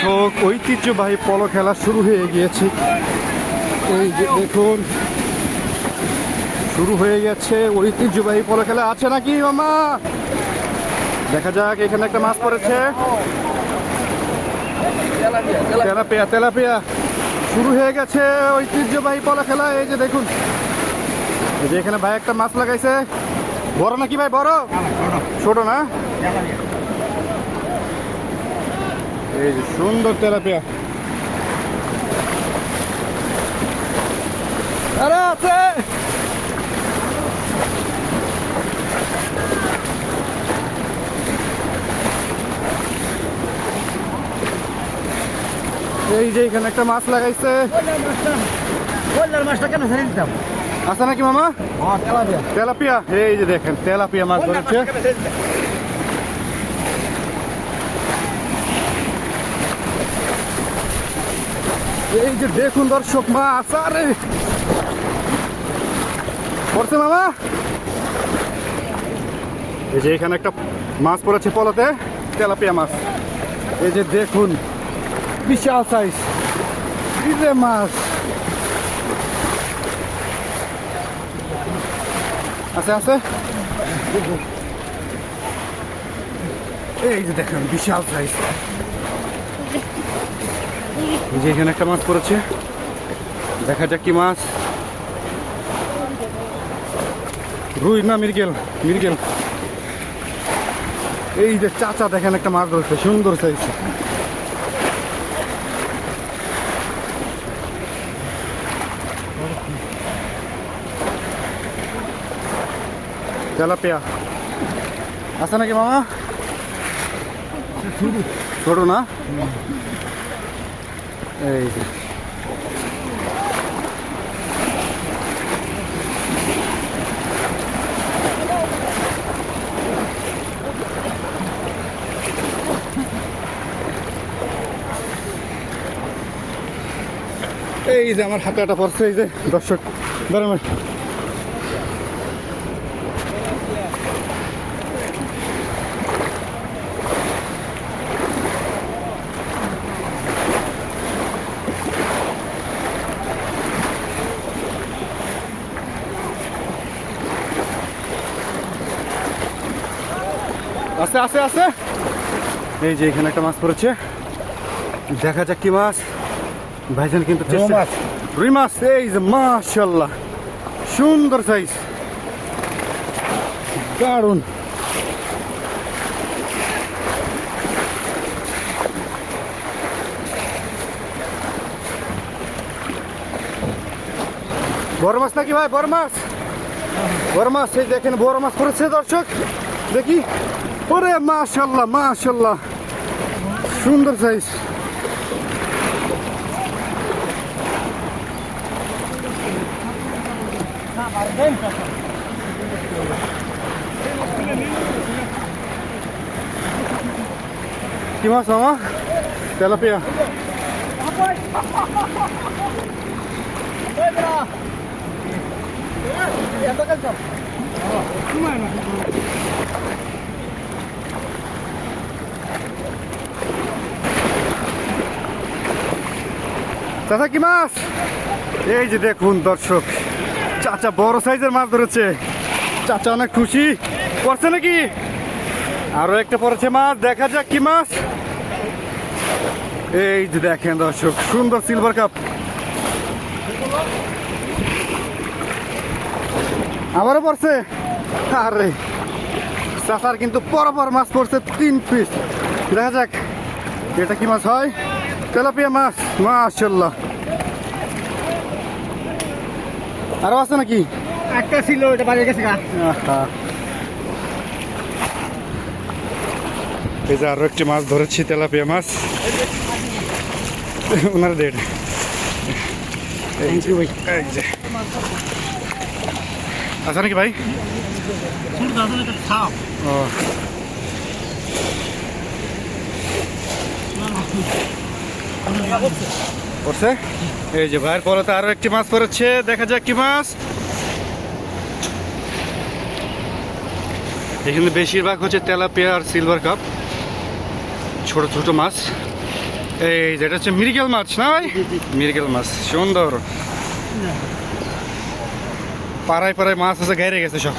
দর্শক ঐতিহ্যবাহী পলো খেলা শুরু হয়ে গিয়েছে। এই যে দেখুন শুরু হয়ে গেছে ঐতিহ্যবাহী পলো খেলা। আছে নাকি মামা? দেখা যাক এখানে একটা মাছ পড়েছে। Tilapia tilapia. শুরু হয়ে গেছে ঐতিহ্যবাহী পলো খেলা। এই যে দেখুন এই যে এখানে ভাই একটা মাছ লাগাইছে। বড় নাকি ভাই বড়? ছোট না? এই যে সুন্দর তেলাপিয়া। আরে আছে। এই যে এখানে একটা মাছ লাগাইছে। মাছটা কেন ছেড়ে দিতাম আছে নাকি মামা? ও তেলাপিয়া। তেলাপিয়া। এই যে দেখেন তেলাপিয়া মাছ ধরেছে। এই যে দেখুন দর্শক মাছ আরে পড়ছে মামা? এই যে এখানে একটা মাছ পড়েছে পলাতে, তেলাপিয়া মাছ। এই যে দেখুন, বিশাল সাইজ যে মাছ। আছে আছে? এই যে দেখেন, বিশাল সাইজ যে এখানে একটা মাছ পড়েছে। দেখা যাক কি মাছ। রুই না মিরগেল মিরগেল এই যে চাচা দেখেন একটা মাছ ধরছে, সুন্দর সাইজ তেলাপিয়া। আছে নাকি মামা? ছোট না? এই যে। এই যে আমার হাতে একটা পড়ছে এই যে দর্শক দাঁড়ান আছে আছে আছে। এই যে এখানে একটা মাছ পড়েছে। দেখা যাক কি মাছ। ভাইজান কিন্তু। রুই মাছ। এই যে মাশাল্লাহ সুন্দর সাইজ দারুণ বড় মাছ নাকি ভাই? বড় মাছ। বড় মাছ এই দেখেন বড় মাছ পড়েছে দর্শক। দেখি। ওরে মাশাল্লাহ মাশাল্লাহ। সুন্দর সাইজ কি মাছ মামা? তেলাপিয়া। চাচা কি মাছ? এই যে দেখুন দর্শক, চাচা বড় সাইজের মাছ ধরেছে। চাচা অনেক খুশি। পড়ছে নাকি? আরও একটা পড়েছে মাছ, দেখা যাক কি মাছ। এই যে দেখেন দর্শক, সুন্দর সিলভার কাপ আবারও পড়ছে? আরে, চাচার কিন্তু পরপর মাছ পড়ছে তিন পিস দেখা যাক, এটা কি মাছ হয়? তেলাপিয়া মাছ মাশাল্লাহ আরও আছে নাকি? একটা ছিল এটা বাড়ি গেছে গা। এই যে আরও একটি মাছ ধরেছি তেলাপিয়া মাছ। ওনার যে আছে নাকি ভাই? ও। এই যে ভাইয়ের পরে তো আরও একটি মাছ পড়েছে, দেখা যাক কি মাছ। এখানে বেশিরভাগ হচ্ছে তেলাপিয়া আর সিলভার কাপ, ছোট ছোট মাছ। এই যেটা হচ্ছে মিরিকেল মাছ, না ভাই? মিরিকেল মাছ, সুন্দর। পাড়ায় পাড়ায় মাছ আছে গাইরে গেছে সব।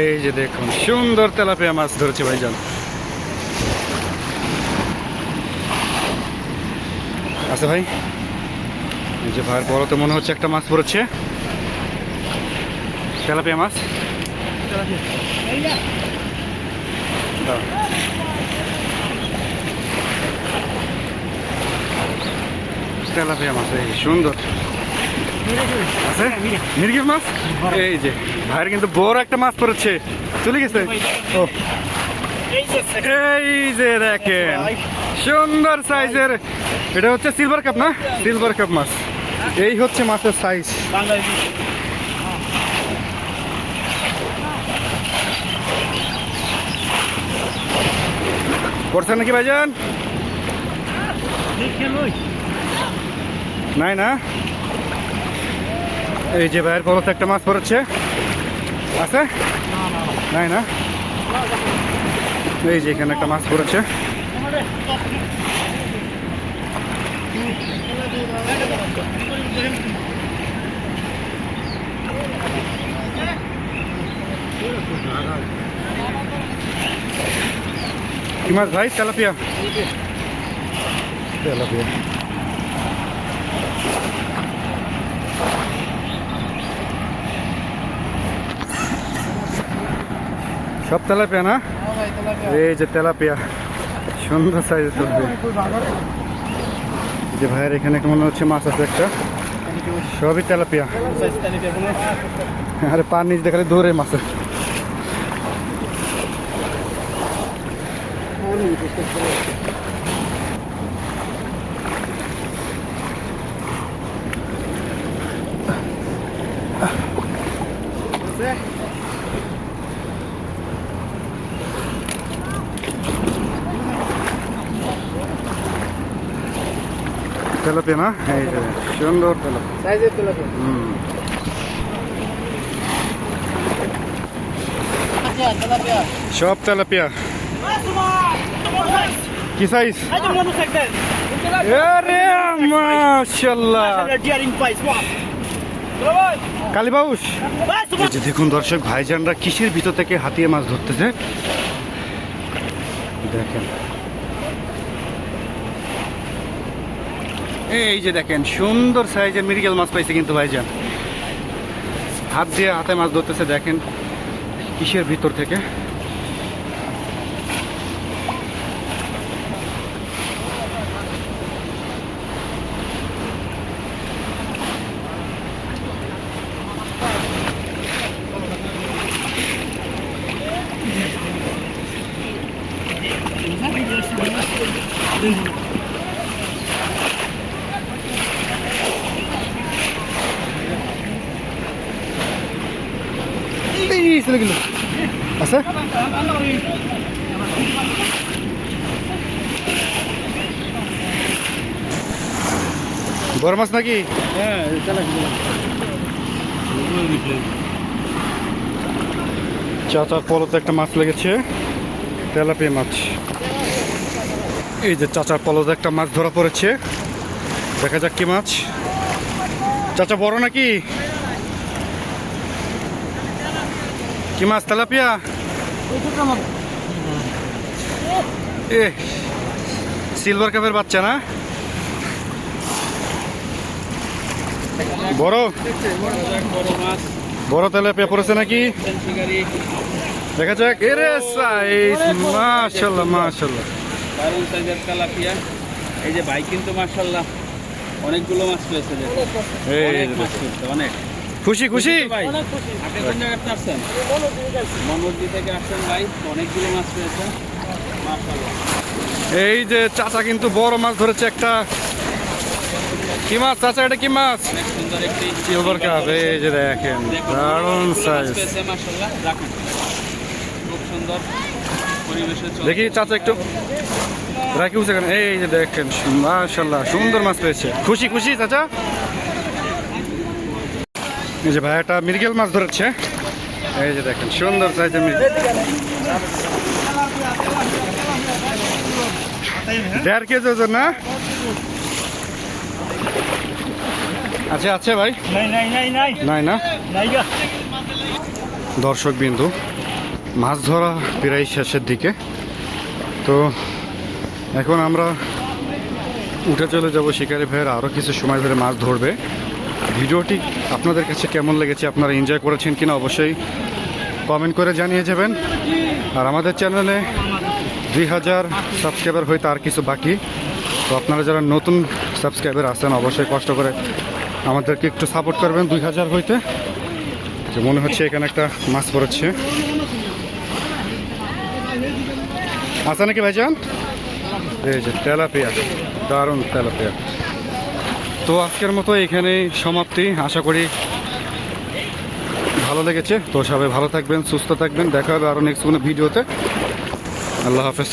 এই যে দেখুন, সুন্দর তেলাপিয়া মাছ ধরেছে ভাইজান। আছে ভাই। এই যে ভাইয়ের বড় তো মনে হচ্ছে একটা মাছ পড়েছে। তেলাপিয়া মাছ। তেলাপিয়া মাছ, এই সুন্দর। আছে? মাছ? এই যে কিন্তু বড় একটা মাছ চলে গেছে? সুন্দর সাইজের এটা হচ্ছে সিলভার কাপ না? সিলভার কাপ মাছ। এই হচ্ছে মাছের সাইজ পড়ছে নাকি ভাইজান? নাই না? এই যে ভাইয়ের পরতে একটা মাছ পড়েছে। আছে? নাই না? এই যে এখানে একটা মাছ পড়েছে। কি মাছ ভাই তেলাপিয়া তেলাপিয়া সব তেলাপিয়া না এই যে তেলাপিয়া সুন্দর সাইজের তেলাপিয়া যে ভাইয়ের এখানে মনে হচ্ছে মাছ আছে একটা। সবই তেলাপিয়া। আরে পার নিচ দেখালে ধরে মাছ তেলাপিয়া না? এই যে সুন্দর তেলাপিয়া। হুম। সব তেলাপিয়া। কি সাইজ কালীবাউস যে দেখুন দর্শক ভাইজানরা কিসের ভিতর থেকে হাতিয়ে মাছ ধরতেছে? দেখেন। এই যে দেখেন, সুন্দর সাইজের মেডিকেল মাছ পাইছে কিন্তু ভাইজান। হাত দিয়ে হাতে মাছ ধরতেছে, দেখেন কিসের ভিতর থেকে। এই চলে গেল। আছে? বড় মাছ নাকি? চাচার পলতে একটা মাছ লেগেছে, তেলাপিয়া মাছ। এই যে চাচার পলতে একটা মাছ ধরা পড়েছে। দেখা যাক কি মাছ। চাচা বড় নাকি? কি মাছ তেলাপিয়া? এ সিলভার কাপের বাচ্চা না? বড়? বড় তেলাপিয়া পড়েছে নাকি? দেখা যাক। এরে সাইজ মাশাল্লাহ মাশাল্লাহ দারুণ সাইজের কালাপিয়া এই যে ভাই কিন্তু মার্শাল্লাহ অনেকগুলো মাছ পেয়েছে অনেক মাছ পেয়েছে অনেক। খুশি খুশি? আপনি কোন জায়গাতে আসছেন? মনোজি থেকে আসছেন ভাই। অনেকগুলো মাছ পেয়েছে এই যে চাচা কিন্তু বড় মাছ ধরেছে একটা। কি মাছ চাচা এটা কি মাছ? সিলভার কাপ এই যে দেখেন দারুণ সাইজ খুব সুন্দর দেখি চাচা একটু। রাখি এই যে দেখেন মাশাল্লাহ সুন্দর মাছ পেয়েছে খুশি খুশি চাচা? এই যে ভাই একটা মৃগেল মাছ ধরেছে। এই যে দেখেন সুন্দর মৃগেল। দেড় কেজি ওজন না? আছে আছে ভাই? নাই না? দর্শক বিন্দু মাছ ধরা প্রায় শেষের দিকে। তো এখন আমরা উঠে চলে যাব শিকারি ভাইয়ের আরও কিছু সময় ধরে মাছ ধরবে। ভিডিওটি আপনাদের কাছে কেমন লেগেছে, আপনারা এনজয় করেছেন কিনা অবশ্যই কমেন্ট করে জানিয়ে যাবেন। আর আমাদের চ্যানেলে দুই হাজার সাবস্ক্রাইবার হয়তো আর কিছু বাকি। তো আপনারা যারা নতুন সাবস্ক্রাইবার আছেন, অবশ্যই কষ্ট করে আমাদেরকে একটু সাপোর্ট করবেন দুই হাজার হইতে। যে মনে হচ্ছে এখানে একটা মাছ পড়েছে। আছে নাকি ভাইজান? এই যে তেলাপিয়া, দারুণ তেলাপিয়া। তো আজকের মতো এখানেই সমাপ্তি। আশা করি ভালো লেগেছে। তো সবাই ভালো থাকবেন, সুস্থ থাকবেন। দেখা হবে আরও নেক্সট কোনো ভিডিওতে। আল্লাহ হাফেজ।